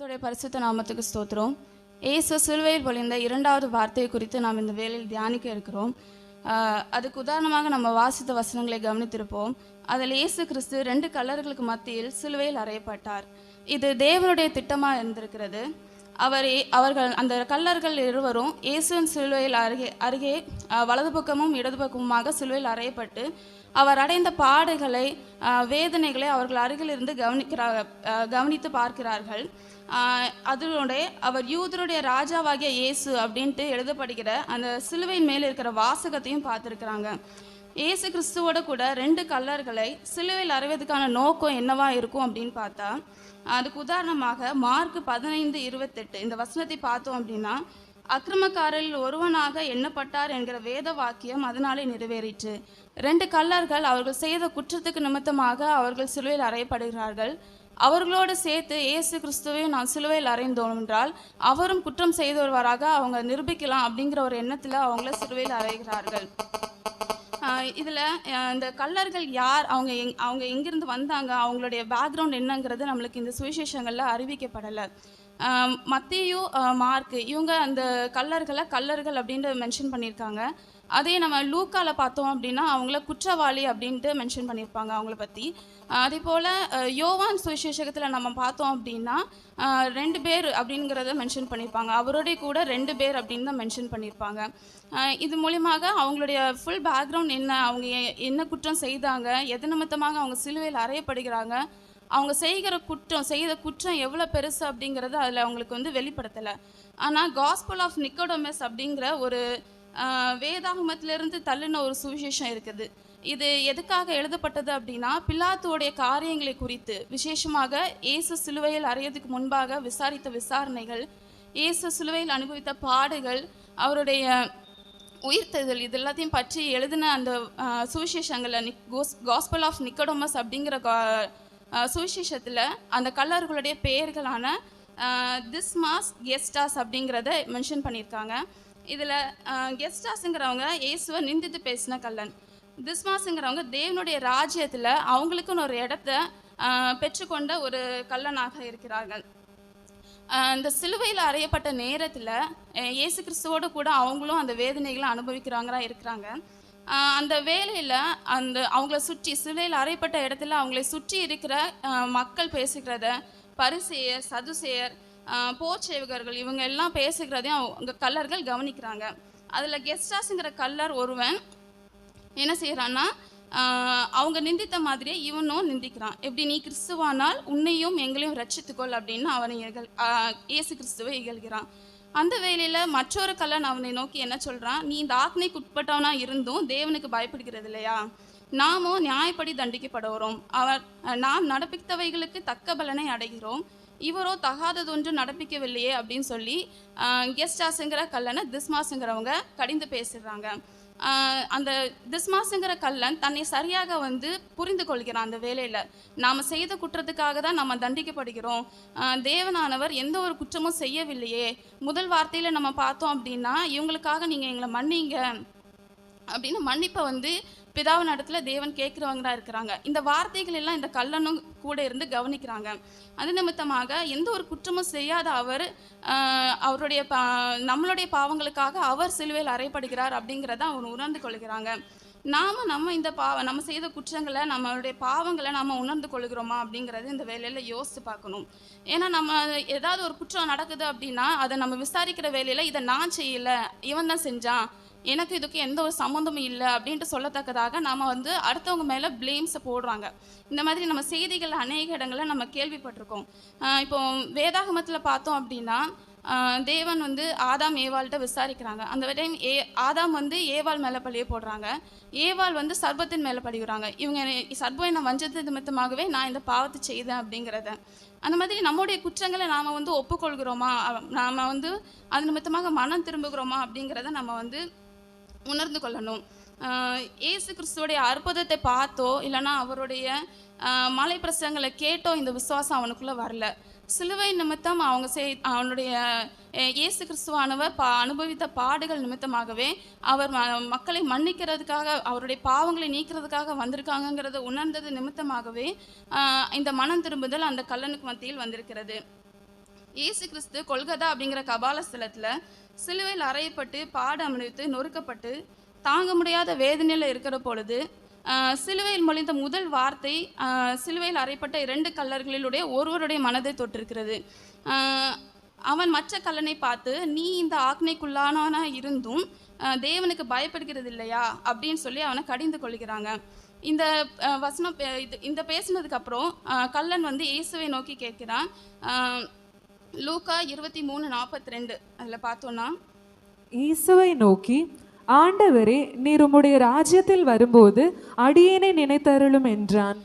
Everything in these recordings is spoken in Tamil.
கர்த்தருடைய பரிசுத்த நாமத்துக்கு ஸ்தோத்திரம். ஏசு சிலுவையில் பொழிந்த இரண்டாவது வார்த்தையை குறித்து நாம் இந்த வேலையில் தியானிக்க இருக்கிறோம். அதுக்கு உதாரணமாக நம்ம வாசித்த வசனங்களை கவனித்திருப்போம். அதில் இயேசு கிறிஸ்து ரெண்டு கல்லர்களுக்கு மத்தியில் சிலுவையில் அறையப்பட்டார். இது தேவனுடைய திட்டமாக இருந்திருக்கிறது. அவர் அவர்கள் அந்த கல்லர்கள் இருவரும் இயேசுவின் சிலுவையில் அருகே அருகே வலது பக்கமும் இடது பக்கமுமாக சிலுவையில் அறையப்பட்டு அவர் அடைந்த பாடுகளை வேதனைகளை அவர்கள் அருகிலிருந்து கவனிக்கிறார் கவனித்து பார்க்கிறார்கள். அதனுடைய அவர் யூதருடைய ராஜாவாகிய இயேசு அப்படின்ட்டு எழுதப்படுகிற அந்த சிலுவையின் மேல் இருக்கிற வாசகத்தையும் பார்த்துருக்குறாங்க. இயேசு கிறிஸ்துவோட கூட ரெண்டு கல்லர்களை சிலுவையில் அறைவதற்கான நோக்கம் என்னவா இருக்கும் அப்படின்னு பார்த்தா அதுக்கு உதாரணமாக மார்க் பதினைந்து இருபத்தெட்டு இந்த வசனத்தை பார்த்தோம் அப்படின்னா அக்கிரமக்காரில் ஒருவனாக எண்ணப்பட்டார் என்கிற வேத வாக்கியம் அதனாலே நிறைவேறிற்று. ரெண்டு கல்லர்கள் அவர்கள் செய்த குற்றத்துக்கு நிமித்தமாக அவர்கள் சிலுவையில் அறையப்படுகிறார்கள். அவர்களோடு சேர்த்து இயேசு கிறிஸ்துவையும் நான் சிலுவையில் அறைந்தோம் என்றால் அவரும் குற்றம் செய்தவராக அவங்க நிரூபிக்கலாம் அப்படிங்கிற ஒரு எண்ணத்தில் அவங்கள சிலுவையில் அறைகிறார்கள். ஆஹ் இதுல இந்த கல்லர்கள் யார்? அவங்க எங் அவங்க எங்கிருந்து வந்தாங்க? அவங்களுடைய பேக்ரவுண்ட் என்னங்கிறது நம்மளுக்கு இந்த சுவிசேஷங்கள்ல அறிவிக்கப்படலை. மத்தியும் மார்க் இவங்க அந்த கல்லர்களை கல்லர்கள் அப்படின்ட்டு மென்ஷன் பண்ணியிருக்காங்க. அதே நம்ம லூக்கால பார்த்தோம் அப்படின்னா அவங்கள குற்றவாளி அப்படின்ட்டு மென்ஷன் பண்ணியிருப்பாங்க அவங்கள பற்றி அதே போல் யோவான் சுவிசேஷகத்தில் நம்ம பார்த்தோம் அப்படின்னா ரெண்டு பேர் அப்படிங்கிறத மென்ஷன் பண்ணியிருப்பாங்க. அவருடைய கூட ரெண்டு பேர் அப்படின்னு தான் மென்ஷன் பண்ணியிருப்பாங்க. இது மூலியமாக அவங்களுடைய ஃபுல் பேக்ரவுண்ட் என்ன அவங்க எ- என்ன குற்றம் செய்தாங்க எது நிமித்தமாக அவங்க சிலுவையில் அறையப்படுகிறாங்க அவங்க செய்கிற குற்றம் செய்த குற்றம் எவ்வளோ பெருசு அப்படிங்கிறது அதில் அவங்களுக்கு வந்து வெளிப்படுத்தலை. ஆனால் காஸ்பல் ஆஃப் நிக்கோடோமஸ் அப்படிங்கிற ஒரு வேதாகமத்திலிருந்து தள்ளின ஒரு சுவிசேஷம் இருக்குது. இது எதுக்காக எழுதப்பட்டது அப்படின்னா பிலாத்துவோடைய காரியங்களை குறித்து விசேஷமாக இயேசு சிலுவையில் அறையதுக்கு முன்பாக விசாரித்த விசாரணைகள் இயேசு சிலுவையில் அனுபவித்த பாடுகள் அவருடைய உயிர்த்தெழுதல் இது எல்லாத்தையும் பற்றி எழுதின அந்த சுவிசேஷங்களில் நிக் கோஸ் காஸ்பல் ஆஃப் நிக்கடோமஸ் அப்படிங்கிற சுவிசேஷத்தில் அந்த கல்லர்களுடைய பெயர்களான திஸ்மாஸ் கெஸ்டாஸ் அப்படிங்கிறத மென்ஷன் பண்ணியிருக்காங்க. இதில் கெஸ்டாஸுங்கிறவங்க இயேசுவை நிந்தித்து பேசின கல்லன் திஸ்மாஸுங்கிறவங்க தேவனுடைய ராஜ்யத்தில் அவங்களுக்குன்னு ஒரு இடத்த பெற்றுக்கொண்ட ஒரு கல்லனாக இருக்கிறார்கள். இந்த சிலுவையில் அறையப்பட்ட நேரத்தில் இயேசு கிறிஸ்துவோடு கூட அவங்களும் அந்த வேதனைகளை அனுபவிக்கிறாங்களா இருக்கிறாங்க. அந்த வேலையில் அந்த அவங்கள சுற்றி சிலையில் அறைப்பட்ட இடத்துல அவங்களை சுற்றி இருக்கிற மக்கள் பேசுகிறத பரிசெயர் சதுசேயர் போர்ச்சேவகர்கள் இவங்க எல்லாம் பேசுகிறதையும் அவங்க கல்லர்கள் கவனிக்கிறாங்க. அதில் கெஸ்டாஸுங்கிற கல்லர் ஒருவன் என்ன செய்கிறான்னா அவங்க நிந்தித்த மாதிரியே இவனும் நிந்திக்கிறான். எப்படி நீ கிறிஸ்துவானால் உன்னையும் எங்களையும் ரட்சித்துக்கொள் அப்படின்னு அவனை இகழ் இயேசு கிறிஸ்துவை இகழ்கிறான். அந்த வேலையில் மற்றொரு கல்லன் அவனை நோக்கி என்ன சொல்கிறான் நீ இந்த ஆக்னைக்கு உட்பட்டவனா இருந்தும் தேவனுக்கு பயப்படுகிறது இல்லையா? நாமும் நியாயப்படி தண்டிக்கப்படுகிறோம். அவர் நாம் நடப்பித்தவைகளுக்கு தக்க பலனை அடைகிறோம். இவரோ தகாததொன்று நடப்பிக்கவில்லையே அப்படின்னு சொல்லி கெஸ்டாஸுங்கிற கல்லனை திஸ்மாஸுங்கிறவங்க கடிந்து பேசிடுறாங்க அந்த திஸ்மாஸுங்கிற கல்லன் தன்னை சரியாக வந்து புரிந்து கொள்கிறான் அந்த வேலையில். நாம் செய்த குற்றத்துக்காக தான் நம்ம தண்டிக்கப்படுகிறோம். தேவனானவர் எந்த ஒரு குற்றமும் செய்யவில்லையே. முதல் வார்த்தையில் நம்ம பார்த்தோம் அப்படின்னா இவங்களுக்காக நீங்கள் எங்களை மன்னிங்க. அப்படின்னு மன்னிப்பை வந்து பிதாவின் இடத்துல தேவன் கேட்குறவங்களா இருக்கிறாங்க. இந்த வார்த்தைகள் எல்லாம் இந்த கல்லனும் கூட இருந்து கவனிக்கிறாங்க. அது நிமித்தமாக எந்த ஒரு குற்றமும் செய்யாத அவர் அவருடைய பா நம்மளுடைய பாவங்களுக்காக அவர் சிலுவையில் அறையப்படுகிறார் அப்படிங்கிறத அவர் உணர்ந்து கொள்கிறாங்க. நாம நம்ம இந்த பாவ நம்ம செய்த குற்றங்களை நம்மளுடைய பாவங்களை நம்ம உணர்ந்து கொள்கிறோமா அப்படிங்கிறது இந்த வேலையில யோசித்து பார்க்கணும். ஏன்னா நம்ம ஏதாவது ஒரு குற்றம் நடக்குது அப்படின்னா அதை நம்ம விசாரிக்கிற வேலையில இதை நான் செய்யல இவன் தான் செஞ்சான் எனக்கு இதுக்கு எந்த ஒரு சம்மந்தமும் இல்லை அப்படின்ட்டு சொல்லத்தக்கதாக நாம் வந்து அடுத்தவங்க மேலே ப்ளேம்ஸை போடுறாங்க. இந்த மாதிரி நம்ம செய்திகள் அநேக இடங்களில் நம்ம கேள்விப்பட்டிருக்கோம். இப்போ வேதாகமத்தில் பார்த்தோம் அப்படின்னா தேவன் வந்து ஆதாம் ஏவாள்கிட்ட விசாரிக்கிறாங்க. அந்த டைம் ஏ ஆதாம் வந்து ஏவாள் மேலே பழிய போடுறாங்க. ஏவாள் வந்து சர்பத்தின் மேலே பழிகிறாங்க. இவங்க சர்பம் என்னை வஞ்சது நிமித்தமாகவே நான் இந்த பாவத்தை செய்தேன் அப்படிங்கிறத. அந்த மாதிரி நம்முடைய குற்றங்களை நாம் வந்து ஒப்புக்கொள்கிறோமா? நாம் வந்து அது நிமித்தமாக மனம் திரும்புகிறோமா அப்படிங்கிறத நம்ம வந்து உணர்ந்து கொள்ளணும். ஏசு இயேசு கிறிஸ்துவோடைய அற்புதத்தை பார்த்தோ இல்லைன்னா அவருடைய மலை பிரசங்களை கேட்டோ இந்த விசுவாசம் அவனுக்குள்ளே வரல. சிலுவை நிமித்தம் அவங்க செய் அவனுடைய இயேசு கிறிஸ்துவானவர் பா அனுபவித்த பாடுகள் நிமித்தமாகவே அவர் ம- மக்களை மன்னிக்கிறதுக்காக அவருடைய பாவங்களை நீக்கிறதுக்காக வந்திருக்காங்கங்கிறத உணர்ந்தது நிமித்தமாகவே இந்த மனம் திரும்புதல் அந்த கல்லனுக்கு மத்தியில் வந்திருக்கிறது. இயேசு கிறிஸ்து கொல்கதா அப்படிங்கிற கபால ஸ்தலத்தில் சிலுவையில் அறையப்பட்டு பாட அமர்த்து நொறுக்கப்பட்டு தாங்க முடியாத வேதனையில் இருக்கிற பொழுது சிலுவையில் மொழிந்த முதல் வார்த்தை சிலுவையில் அறையப்பட்ட இரண்டு கல்லர்களிலுடைய ஒருவருடைய மனதை தொட்டிருக்கிறது. அவன் மற்ற கல்லனை பார்த்து நீ இந்த ஆக்னைக்குள்ளானவனா இருந்தும் தேவனுக்கு பயப்படுகிறது இல்லையா? அப்படின்னு சொல்லி அவனை கடிந்து கொள்கிறாங்க. இந்த வசனம் பே- இது இந்த பேசினதுக்கப்புறம் கல்லன் வந்து இயேசுவை நோக்கி கேட்கிறான். லூக்கா இருபத்தி மூணு நாற்பத்தி ரெண்டு அதில் பார்த்தோன்னா இயேசுவை நோக்கி ஆண்டவரே நீர் உம்முடைய ராஜ்யத்தில் வரும்போது அடியேனை நினைத்தருளும் என்றான்.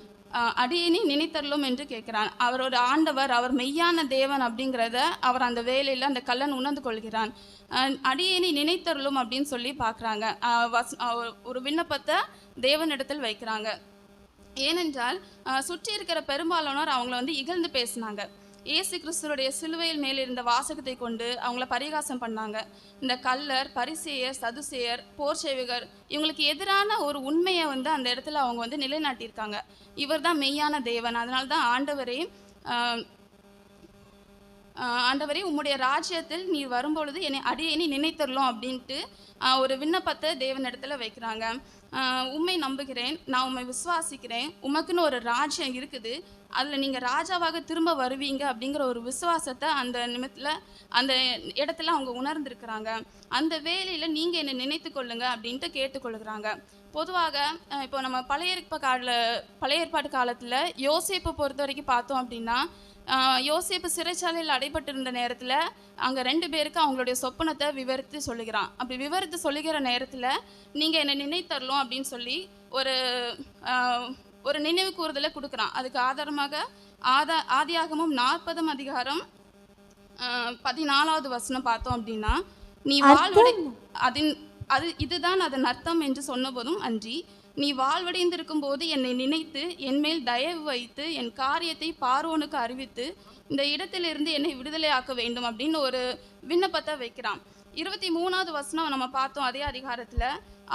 அடியேனி நினைத்தருளும் என்று கேட்கிறான். அவர் ஒரு ஆண்டவர் அவர் மெய்யான தேவன் அப்படிங்கிறத அவர் அந்த வேலையில் அந்த கல்லன் உணர்ந்து கொள்கிறான். அடியேனி நினைத்தருளும் அப்படின்னு சொல்லி பார்க்குறாங்க. ஒரு விண்ணப்பத்தை தேவனிடத்தில் வைக்கிறாங்க. ஏனென்றால் சுற்றி இருக்கிற பெரும்பாலானோர் அவங்கள வந்து இகழ்ந்து பேசினாங்க. இயேசு கிறிஸ்துடைய சிலுவையில் மேல் இருந்த வாசகத்தை கொண்டு அவங்கள பரிகாசம் பண்ணாங்க. இந்த கல்லர் பரிசேயர் சதுசேயர் போர் சேவகர் இவங்களுக்கு எதிரான ஒரு உண்மையை வந்து அந்த இடத்துல அவங்க வந்து நிலைநாட்டியிருக்காங்க. இவர் தான் மெய்யான தேவன். அதனால தான் ஆண்டவரே ஆண்டவரே உம்முடைய ராஜ்யத்தில் நீ வரும்பொழுது என்னை அடியேனி நினைத்தரலாம் அப்படின்ட்டு ஒரு விண்ணப்பத்தை தேவனிடத்துல வைக்கிறாங்க. உண்மை நம்புகிறேன் நான் உண்மை விசுவாசிக்கிறேன் உமக்குன்னு ஒரு ராஜ்யம் இருக்குது. அதில் நீங்கள் ராஜாவாக திரும்ப வருவீங்க அப்படிங்கிற ஒரு விசுவாசத்தை அந்த நிமித்தில் அந்த இடத்துல அவங்க உணர்ந்திருக்கிறாங்க. அந்த வேலையில் நீங்கள் என்னை நினைத்து கொள்ளுங்க அப்படின்ட்டு கேட்டுக்கொள்கிறாங்க. பொதுவாக இப்போ நம்ம பழைய ஏற்ப கால பழைய ஏற்பாடு காலத்தில் யோசிப்பை பொறுத்த வரைக்கும் பார்த்தோம் அப்படின்னா யோசேப்பு சிறைச்சாலையில் அடைபட்டிருந்த நேரத்தில் அங்கே ரெண்டு பேருக்கு அவங்களுடைய சொப்பனத்தை விவரித்து சொல்லுகிறான். அப்படி விவரித்து சொல்லுகிற நேரத்தில் நீங்கள் என்னை நினைத்தரலாம் அப்படின்னு சொல்லி ஒரு ஒரு நினைவு கூறுதலை கொடுக்குறான். அதுக்கு ஆதாரமாக ஆதா ஆதியாகமும் நாற்பதாம் அதிகாரம் பதினாலாவது வசனம் பார்த்தோம் அப்படின்னா நீ வாழ்வடை அதன் அது இதுதான் அதன் அர்த்தம் என்று சொன்னபோதும் அன்றி நீ வாழ்வடைந்திருக்கும் போது என்னை நினைத்து என்மேல் தயவு வைத்து என் காரியத்தை பார்வோனுக்கு அறிவித்து இந்த இடத்திலிருந்து என்னை விடுதலையாக்க வேண்டும் அப்படின்னு ஒரு விண்ணப்பத்தை வைக்கிறான். இருபத்தி மூணாவது வசனம் நம்ம பார்த்தோம் அதே அதிகாரத்துல.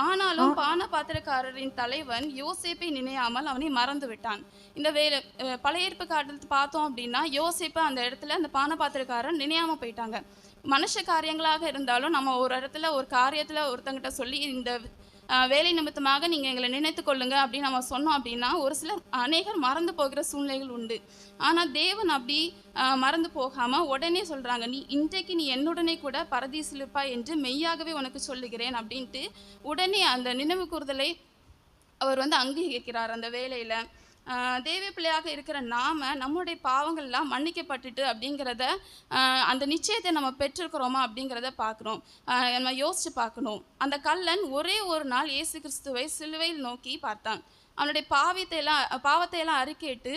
ஆனாலும் பான பாத்திரக்காரரின் தலைவன் யோசேப்பை நினையாமல் அவனை மறந்து விட்டான் இந்த வேலை பழைய ஏற்பு காலத்து பார்த்தோம் அப்படின்னா யோசேப்பை அந்த இடத்துல அந்த பான பாத்திரக்காரன் நினையாம போயிட்டாங்க. மனுஷ காரியங்களாக இருந்தாலும் நம்ம ஒரு இடத்துல ஒரு காரியத்துல ஒருத்தங்கிட்ட சொல்லி இந்த வேலை நிமித்தமாக நீங்கள் எங்களை நினைத்து கொள்ளுங்க அப்படின்னு நம்ம சொன்னோம் அப்படின்னா ஒரு சிலர் அநேகர் மறந்து போகிற சூழ்நிலைகள் உண்டு. ஆனால் தேவன் அப்படி மறந்து போகாமல் உடனே சொல்கிறாங்க நீ இன்றைக்கு நீ என்னுடனே கூட பரதீசில் இருப்பாய் என்று மெய்யாகவே உனக்கு சொல்லுகிறேன் அப்படின்ட்டு உடனே அந்த நினைவு கூறுதலை அவர் வந்து அங்கீகரிக்கிறார் அந்த வேலையில். தேவ பிள்ளையாக இருக்கிற நாம நம்முடைய பாவங்கள்லாம் மன்னிக்கப்பட்டுட்டு அப்படிங்கிறத அந்த நிச்சயத்தை நம்ம பெற்றிருக்கிறோமா அப்படிங்கிறத பார்க்குறோம் நம்ம யோசித்து பார்க்கணும். அந்த கல்லன் ஒரே ஒரு நாள் இயேசு கிறிஸ்துவை சிலுவையில் நோக்கி பார்த்தான். அவனுடைய பாவத்தை எல்லாம் பாவத்தை எல்லாம் அறிக்கையிட்டு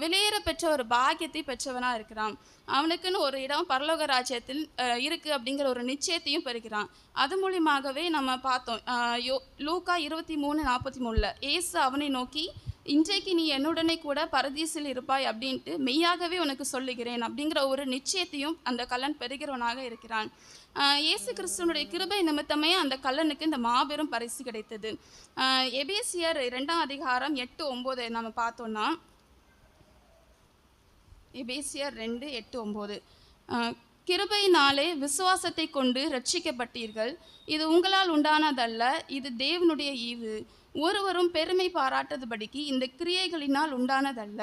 வெளியேற பெற்ற ஒரு பாக்கியத்தை பெற்றவனாக இருக்கிறான். அவனுக்குன்னு ஒரு இடம் பரலோக ராஜ்யத்தில் இருக்குது அப்படிங்கிற ஒரு நிச்சயத்தையும் பெறுகிறான். அது மூலியமாகவே நம்ம பார்த்தோம் யோ லூக்கா இருபத்தி மூணு நாற்பத்தி மூணில் ஏசு அவனை நோக்கி இன்றைக்கு நீ என்னுடனே கூட பரதீசில் இருப்பாய் அப்படின்ட்டு மெய்யாகவே உனக்கு சொல்லுகிறேன் அப்படிங்கிற ஒரு நிச்சயத்தையும் அந்த கல்லன் பெறுகிறவனாக இருக்கிறான். இயேசு கிறிஸ்துவனுடைய கிருபை நிமித்தமே அந்த கல்லனுக்கு இந்த மாபெரும் பரிசு கிடைத்தது. எபேசியர் இரண்டாம் அதிகாரம் எட்டு ஒம்பது நம்ம பார்த்தோன்னா எபேசியர் ரெண்டு எட்டு ஒம்பது. கிருபையினாலே விசுவாசத்தை கொண்டு ரட்சிக்கப்பட்டீர்கள் இது உங்களால் உண்டானதல்ல. இது தேவனுடைய ஈவு. ஒருவரும் பெருமை பாராட்டதுபடிக்கு இந்த கிரியைகளினால் உண்டானதல்ல.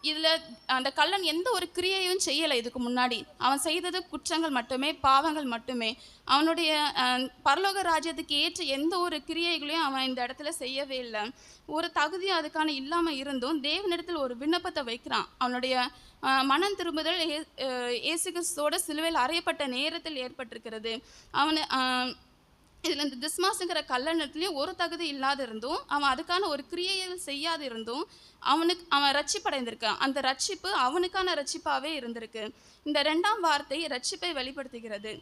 இதில் அந்த கள்ளன் எந்த ஒரு கிரியையும் செய்யலை இதுக்கு முன்னாடி. அவன் செய்தது குற்றங்கள் மட்டுமே பாவங்கள் மட்டுமே. அவனுடைய பரலோக ராஜ்யத்துக்கு ஏற்ற எந்த ஒரு கிரியைகளையும் அவன் இந்த இடத்துல செய்யவே இல்லை. ஒரு தகுதி அதுக்கான இல்லாமல் இருந்தும் தேவனிடத்தில் ஒரு விண்ணப்பத்தை வைக்கிறான். அவனுடைய மனம் திரும்புதல் ஏ- இயேசு சிலுவையில் அறையப்பட்ட நேரத்தில் ஏற்பட்டிருக்கிறது. அவன் இதில் இந்த திஸ்மாஸுங்கிற கல்லணத்துலேயும் ஒரு தகுதி இல்லாத இருந்தும் அவன் அதுக்கான ஒரு கிரியையில் செய்யாது இருந்தும் அவனுக்கு அவன் ரட்சிப்படைந்திருக்கான். அந்த ரட்சிப்பு அவனுக்கான ரட்சிப்பாகவே இருந்திருக்கு. இந்த ரெண்டாம் வார்த்தை ரட்சிப்பை வெளிப்படுத்துகிறது.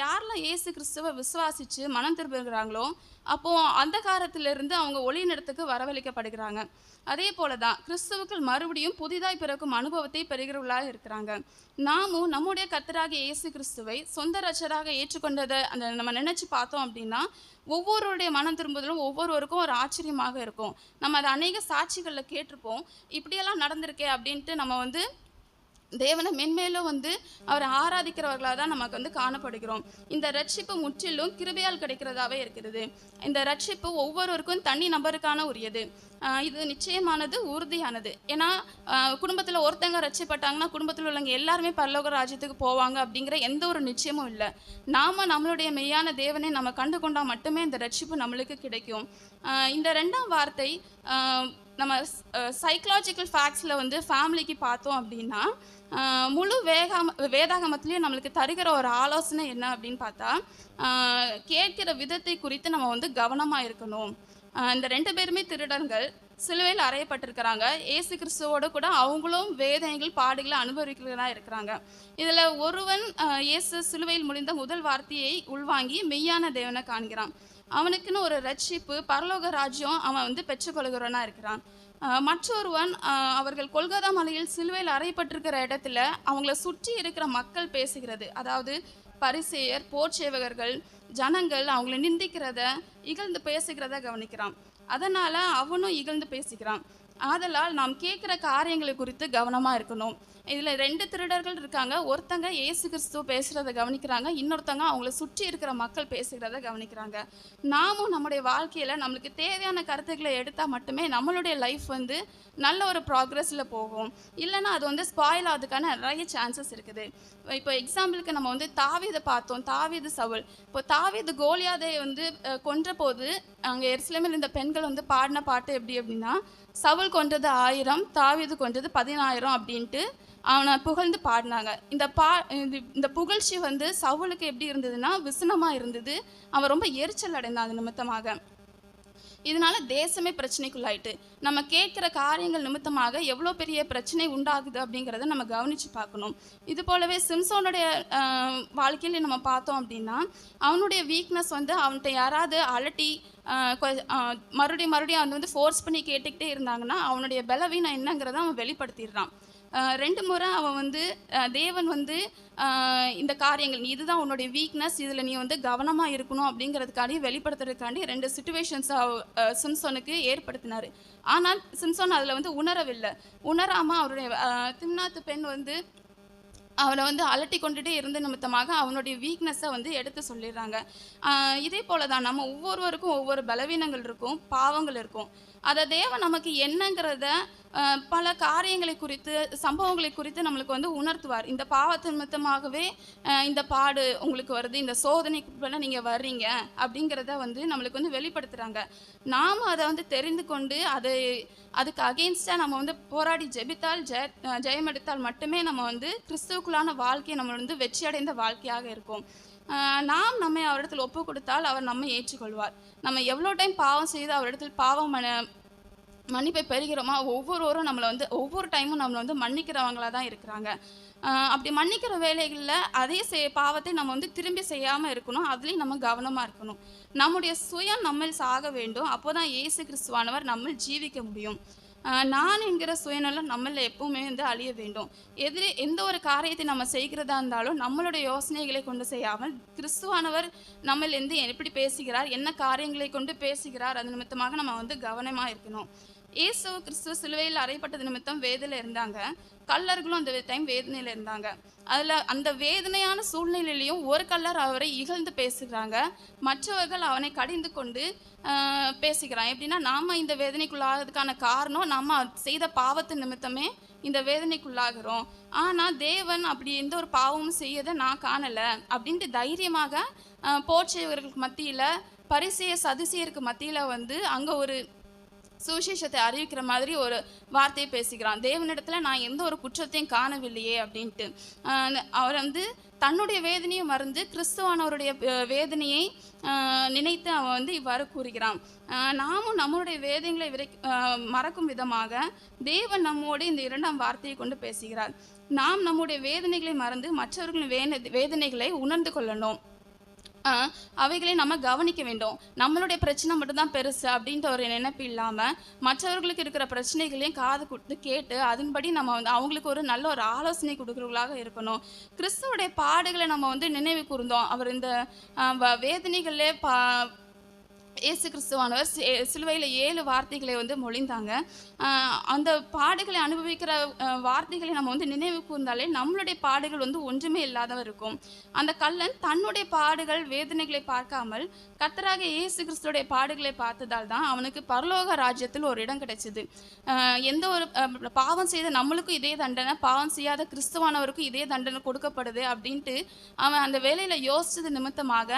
யாரெல்லாம் இயேசு கிறிஸ்துவை விசுவாசித்து மனம் திரும்புகிறாங்களோ அப்போது அந்த காலத்திலிருந்து அவங்க ஒளி நிறத்துக்கு வரவழைக்கப்படுகிறாங்க. அதே போல தான் கிறிஸ்துவுக்குள் மறுபடியும் புதிதாய் பிறக்கும் அனுபவத்தை பெறுகிறவர்களாக இருக்கிறாங்க. நாமும் நம்முடைய கத்தராக இயேசு கிறிஸ்துவை சொந்த ரச்சராக ஏற்றுக்கொண்டதை அந்த நம்ம நினச்சி பார்த்தோம் அப்படின்னா ஒவ்வொருவருடைய மனம் திரும்புதலும் ஒவ்வொருவருக்கும் ஒரு ஆச்சரியமாக இருக்கும். நம்ம அதை அநேக சாட்சிகளில் கேட்டிருப்போம். இப்படியெல்லாம் நடந்திருக்கே அப்படின்ட்டு நம்ம வந்து தேவனை மென்மேலும் வந்து அவரை ஆராதிக்கிறவர்களாக தான் நமக்கு வந்து காணப்படுகிறோம். இந்த ரட்சிப்பு முற்றிலும் கிருபையால் கிடைக்கிறதாவே இருக்கிறது. இந்த ரட்சிப்பு ஒவ்வொருவருக்கும் தனி நபருக்கான உரியது. இது நிச்சயமானது உறுதியானது. ஏன்னா குடும்பத்தில் ஒருத்தங்க ரட்சிப்பட்டாங்கன்னா குடும்பத்தில் உள்ளவங்க எல்லாருமே பரலோக ராஜ்யத்துக்கு போவாங்க அப்படிங்கிற எந்த ஒரு நிச்சயமும் இல்லை. நாம நம்மளுடைய மெய்யான தேவனை நம்ம கண்டு கொண்டால் மட்டுமே இந்த ரட்சிப்பு நம்மளுக்கு கிடைக்கும். இந்த ரெண்டாம் வார்த்தை நம்ம சைக்கலாஜிக்கல் ஃபேக்ட்ஸில் வந்து ஃபேமிலிக்கு பார்த்தோம் அப்படின்னா முழு வேகாம வேதாகமத்துலேயும் நம்மளுக்கு தருகிற ஒரு ஆலோசனை என்ன அப்படின்னு பார்த்தா கேட்கிற விதத்தை குறித்து நம்ம வந்து கவனமாக இருக்கணும். இந்த ரெண்டு பேருமே திருடர்கள் சிலுவையில் அறையப்பட்டிருக்கிறாங்க. ஏசு கிறிஸ்துவோட கூட அவங்களும் வேதனைகள் பாடுகளை அனுபவிக்கிறதா இருக்கிறாங்க. இதில் ஒருவன் இயேசு சிலுவையில் முடிந்த முதல் வார்த்தையை உள்வாங்கி மெய்யான தேவனை காண்கிறான். அவனுக்குன்னு ஒரு ரட்சிப்பு பரலோக ராஜ்யம் அவன் வந்து பெற்றுக்கொள்கிறவனாக இருக்கிறான். மற்றொருவன் அவர்கள் கொல்கத்தா மலையில் சிலுவையில் அறையப்பட்டிருக்கிற இடத்துல அவங்கள சுற்றி இருக்கிற மக்கள் பேசுகிறது. அதாவது பரிசேயர் போர் சேவகர்கள் ஜனங்கள் அவங்கள நிந்திக்கிறத இகழ்ந்து பேசுகிறத கவனிக்கிறான். அதனால் அவனும் இகழ்ந்து பேசுகிறான் ஆதலால் நாம் கேட்குற காரியங்களை குறித்து கவனமாக இருக்கணும். இதில் ரெண்டு திருடர்கள் இருக்காங்க. ஒருத்தங்க ஏசு கிறிஸ்துவ பேசுகிறத கவனிக்கிறாங்க. இன்னொருத்தங்க அவங்கள சுற்றி இருக்கிற மக்கள் பேசுகிறத கவனிக்கிறாங்க. நாமும் நம்முடைய வாழ்க்கையில் நம்மளுக்கு தேவையான கருத்துக்களை எடுத்தால் மட்டுமே நம்மளுடைய லைஃப் வந்து நல்ல ஒரு ப்ராக்ரஸில் போகும். இல்லைன்னா அது வந்து ஸ்பாயில் ஆகிறதுக்கான நிறைய சான்சஸ் இருக்குது. இப்போ எக்ஸாம்பிளுக்கு நம்ம வந்து தாவீதை பார்த்தோம். தாவீது சவுல். இப்போ தாவீது கோலியாதை வந்து கொன்ற போது அங்கே எரிசிலமில் இந்த பெண்கள் வந்து பாடின பாட்டு எப்படி அப்படின்னா சவுல் கொன்றது ஆயிரம் தாவிது கொன்றது பதினாயிரம் அப்படின்ட்டு அவனை புகழ்ந்து பாடினாங்க. இந்த பா இது- இந்த புகழ்ச்சி வந்து சவுலுக்கு எப்படி இருந்ததுன்னா விசனமாக இருந்தது. அவன் ரொம்ப எரிச்சல் அடைந்தான் அது நிமித்தமாக. இதனால தேசமே பிரச்சனைக்குள்ளாயிட்டு நம்ம கேட்குற காரியங்கள் நிமித்தமாக எவ்வளோ பெரிய பிரச்சனை உண்டாகுது அப்படிங்கிறத நம்ம கவனித்து பார்க்கணும். இது போலவே சிம்சோனுடைய வாழ்க்கையில் நம்ம பார்த்தோம் அப்படின்னா அவனுடைய வீக்னஸ் வந்து அவன்கிட்ட யாராவது அலட்டி கொ- மறுபடியும் மறுபடியும் அவன் வந்து ஃபோர்ஸ் பண்ணி கேட்டுக்கிட்டே இருந்தாங்கன்னா அவனுடைய பலவீனம் என்னங்கிறத அவன் வெளிப்படுத்திடுறான். ரெண்டு முறை அவன் வந்து தேவன் வந்து இந்த காரியங்கள் நீ இதுதான் உன்னுடைய வீக்னஸ் இதில் நீ வந்து கவனமாக இருக்கணும் அப்படிங்கிறதுக்காண்டி வெளிப்படுத்துறதுக்காண்டி ரெண்டு சுச்சுவேஷன்ஸ் சிம்சோனுக்கு ஏற்படுத்தினார். ஆனால் சிம்சோன் அதில் வந்து உணரவில்லை. உணராமல் அவருடைய ஆஹ், திம்னாத்து பெண் வந்து அவனை வந்து அலட்டி கொண்டுட்டே இருந்த நிமித்தமாக அவனுடைய வீக்னஸை வந்து எடுத்து சொல்லிடுறாங்க. இதே போல தான் நம்ம ஒவ்வொருவருக்கும் ஒவ்வொரு பலவீனங்கள் இருக்கும் பாவங்கள் இருக்கும். அதை தேவன் நமக்கு என்னங்கிறத பல காரியங்களை குறித்து சம்பவங்களை குறித்து நம்மளுக்கு வந்து உணர்த்துவார். இந்த பாவத்தின் நிமித்தமாகவே இந்த பாடு உங்களுக்கு வருது இந்த சோதனைக்குள்ள நீங்கள் வர்றீங்க அப்படிங்கிறத வந்து நம்மளுக்கு வந்து வெளிப்படுத்துகிறாங்க நாம் அதை வந்து தெரிந்து கொண்டு அதை அதுக்கு அகெயின்ஸ்டாக நம்ம வந்து போராடி ஜெபித்தால் ஜெய ஜெயமெடுத்தால் மட்டுமே நம்ம வந்து கிறிஸ்துவுக்குள்ளான வாழ்க்கையை நம்ம வந்து வெற்றி அடைந்த வாழ்க்கையாக இருக்கும். நாம் நம்மை அவரிடத்தில் ஒப்பு கொடுத்தால் அவர் நம்மை ஏற்றுக்கொள்வார். நம்ம எவ்வளோ டைம் பாவம் செய்து அவரிடத்தில் பாவம் மன மன்னிப்பை பெறுகிறோமா ஒவ்வொருவரும் நம்மளை வந்து ஒவ்வொரு டைமும் நம்மளை வந்து மன்னிக்கிறவங்களா தான் இருக்கிறாங்க. அப்படி மன்னிக்கிற வேலைகளில் அதே செய் பாவத்தை நம்ம வந்து திரும்பி செய்யாமல் இருக்கணும். அதுலேயும் நம்ம கவனமாக இருக்கணும். நம்முடைய சுயம் நம்மில் சாக வேண்டும். அப்போ தான் இயேசு கிறிஸ்துவானவர் நம்மில் ஜீவிக்க முடியும். நான் என்கிற சுயநலம் நம்மள எப்பவுமே வந்து அழிய வேண்டும். எதிரே எந்த ஒரு காரியத்தை நம்ம செய்கிறதா இருந்தாலும் நம்மளுடைய யோசனைகளை கொண்டு செய்யாமல் கிறிஸ்துவானவர் நம்மளேருந்து எப்படி பேசுகிறார் என்ன காரியங்களை கொண்டு பேசுகிறார் அது நிமித்தமாக நம்ம வந்து கவனமாக இருக்கணும். இயேசு கிறிஸ்துவ சிலுவையில் அறையப்பட்டது நிமித்தம் வேதனையில் இருந்தாங்க. கல்லர்களும் அந்த டைம் வேதனையில் இருந்தாங்க. அதில் அந்த வேதனையான சூழ்நிலையிலையும் ஒரு கல்லர் அவரை இகழ்ந்து பேசுகிறாங்க. மற்றவர்கள் அவனை கடிந்து கொண்டு பேசுகிறான் எப்படின்னா நாம் இந்த வேதனைக்குள்ளாகிறதுக்கான காரணம் நம்ம செய்த பாவத்து நிமித்தமே இந்த வேதனைக்குள்ளாகிறோம். ஆனால் தேவன் அப்படி எந்த ஒரு பாவமும் செய்யதை நான் காணலை அப்படின்ட்டு தைரியமாக போற்றியவர்களுக்கு மத்தியில் பரிசெய சதிசெயருக்கு மத்தியில் வந்து அங்கே ஒரு சுவிசேஷத்தை அறிவிக்கிற மாதிரி ஒரு வார்த்தையை பேசுகிறான் தேவனிடத்துல நான் எந்த ஒரு குற்றத்தையும் காணவில்லையே அப்படின்ட்டு. அவர் வந்து தன்னுடைய வேதனையை மறந்து கிறிஸ்துவானவருடைய வேதனையை நினைத்து அவன் வந்து இவ்வாறு கூறுகிறான். நாமும் நம்மளுடைய வேதனைகளை விரை மறக்கும் விதமாக தேவன் நம்மோடு இந்த இரண்டாம் வார்த்தையை கொண்டு பேசுகிறார். நாம் நம்முடைய வேதனைகளை மறந்து மற்றவர்களின் வேன வேதனைகளை உணர்ந்து கொள்ளணும். அவைகளை நம்ம கவனிக்க வேண்டும். நம்மளுடைய பிரச்சனை மட்டும்தான் பெருசு அப்படின்ற ஒரு நினைப்பு இல்லாமல் மற்றவர்களுக்கு இருக்கிற பிரச்சனைகளையும் காது கொடுத்து கேட்டு அதன்படி நம்ம வந்து அவங்களுக்கு ஒரு நல்ல ஒரு ஆலோசனை கொடுக்குறவர்களாக இருக்கணும். கிறிஸ்துவோடைய பாடுகளை நம்ம வந்து நினைவு கூர்ந்தோம். அவர் இந்த வேதனைகளில் வ- பா இயேசு கிறிஸ்துவானவர் சிலுவையில் ஏழு வார்த்தைகளை வந்து மொழிந்தாங்க. அந்த பாடுகளை அனுபவிக்கிற வார்த்தைகளை நம்ம வந்து நினைவு கூர்ந்தாலே நம்மளுடைய பாடுகள் வந்து ஒன்றுமே இல்லாதவர் இருக்கும். அந்த கல்லன் தன்னுடைய பாடுகள் வேதனைகளை பார்க்காமல் கத்தராக இயேசு கிறிஸ்துடைய பாடுகளை பார்த்ததால் தான் அவனுக்கு பரலோக ராஜ்யத்தில் ஒரு இடம் கிடைச்சிது. எந்த ஒரு பாவம் செய்த நம்மளுக்கும் இதே தண்டனை பாவம் செய்யாத கிறிஸ்துவானவருக்கும் இதே தண்டனை கொடுக்கப்படுது அப்படின்ட்டு அவன் அந்த வேலையில் யோசித்தது நிமித்தமாக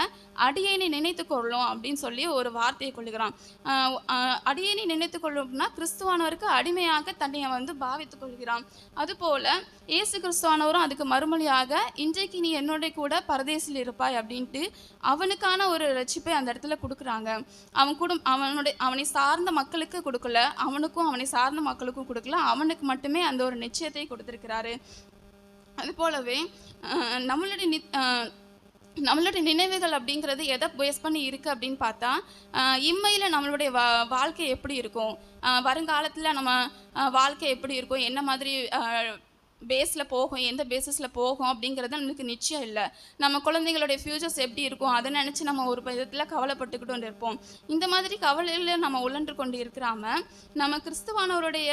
அடியேனை நினைத்து கொள்ளும் அப்படின்னு சொல்லி ஒரு வார்த்தையை கொள்கிறான் ஆஹ் அடியேனை நினைத்து கொள்ளும்னா கிறிஸ்துவானவருக்கு அடிமையாக தன்னை அவன் வந்து பாவித்துக் கொள்கிறான். அதுபோல இயேசு கிறிஸ்துவானவரும் அதுக்கு மறுமொழியாக இன்றைக்கு நீ என்னோட கூட பரதேசில் இருப்பாய் அப்படின்ட்டு அவனுக்கான ஒரு ரட்சிப்பை அந்த இடத்துல கொடுக்குறாங்க. அவன் கூட அவனுடைய அவனை சார்ந்த மக்களுக்கு கொடுக்கல அவனுக்கும் அவனை சார்ந்த மக்களுக்கும் கொடுக்கல அவனுக்கு மட்டுமே அந்த ஒரு நிச்சயத்தை கொடுத்துருக்கிறாரு. அது போலவே நம்மளுடைய நித் நம்மளுடைய நினைவுகள் அப்படிங்கிறது எதை பேஸ் பண்ணி இருக்குது அப்படின்னு பார்த்தா இம்மையில் நம்மளுடைய வா வாழ்க்கை எப்படி இருக்கும்? வருங்காலத்தில் நம்ம வாழ்க்கை எப்படி இருக்கும்? என்ன மாதிரி பேஸில் போகும் எந்த பேசிஸில் போகும் அப்படிங்கிறது நம்மளுக்கு நிச்சயம் இல்லை. நம்ம குழந்தைங்களுடைய ஃப்யூச்சர்ஸ் எப்படி இருக்கும் அதை நினச்சி நம்ம ஒரு விதத்தில் கவலைப்பட்டுக்கிட்டு இருப்போம். இந்த மாதிரி கவலையில் நம்ம உழன்று கொண்டு இருக்கிறாம நம்ம கிறிஸ்துவானவருடைய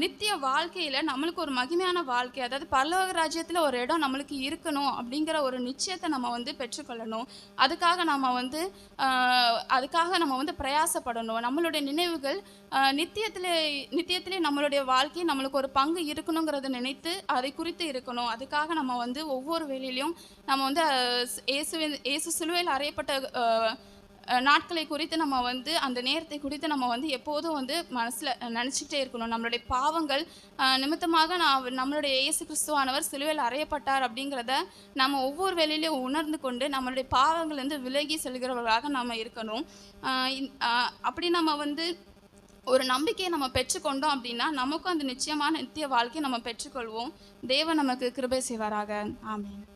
நித்திய வாழ்க்கையில் நம்மளுக்கு ஒரு மகிமையான வாழ்க்கை அதாவது பரலோக ராஜ்யத்தில் ஒரு இடம் நம்மளுக்கு இருக்கணும் அப்படிங்கிற ஒரு நிச்சயத்தை நம்ம வந்து பெற்றுக்கொள்ளணும். அதுக்காக நம்ம வந்து அதுக்காக நம்ம வந்து பிரயாசப்படணும். நம்மளுடைய நினைவுகள் நித்தியத்திலே நித்தியத்திலே நம்மளுடைய வாழ்க்கை நம்மளுக்கு ஒரு பங்கு இருக்கணுங்கிறத நினைத்து அதை குறித்து இருக்கணும். அதுக்காக நம்ம வந்து ஒவ்வொரு வேலையிலையும் நம்ம வந்து இயேசுவின் இயேசு சிலுவையில் அறையப்பட்ட நாட்களை குறித்து நம்ம வந்து அந்த நேரத்தை குறித்து நம்ம வந்து எப்போதும் வந்து மனசில் நினச்சிட்டே இருக்கணும். நம்மளுடைய பாவங்கள் நிமித்தமாக நான் நம்மளுடைய இயேசு கிறிஸ்துவானவர் சிலுவையில் அறையப்பட்டார் அப்படிங்கிறத நம்ம ஒவ்வொரு வேலையிலையும் உணர்ந்து கொண்டு நம்மளுடைய பாவங்கள்லேருந்து விலகி செல்கிறவர்களாக நம்ம இருக்கணும். அப்படி நம்ம வந்து ஒரு நம்பிக்கையை நம்ம பெற்றுக்கொண்டோம் அப்படின்னா நமக்கும் அந்த நிச்சயமான நித்திய வாழ்க்கையை நம்ம பெற்றுக்கொள்வோம். தேவன் நமக்கு கிருபை செய்வாராக. ஆமீன்.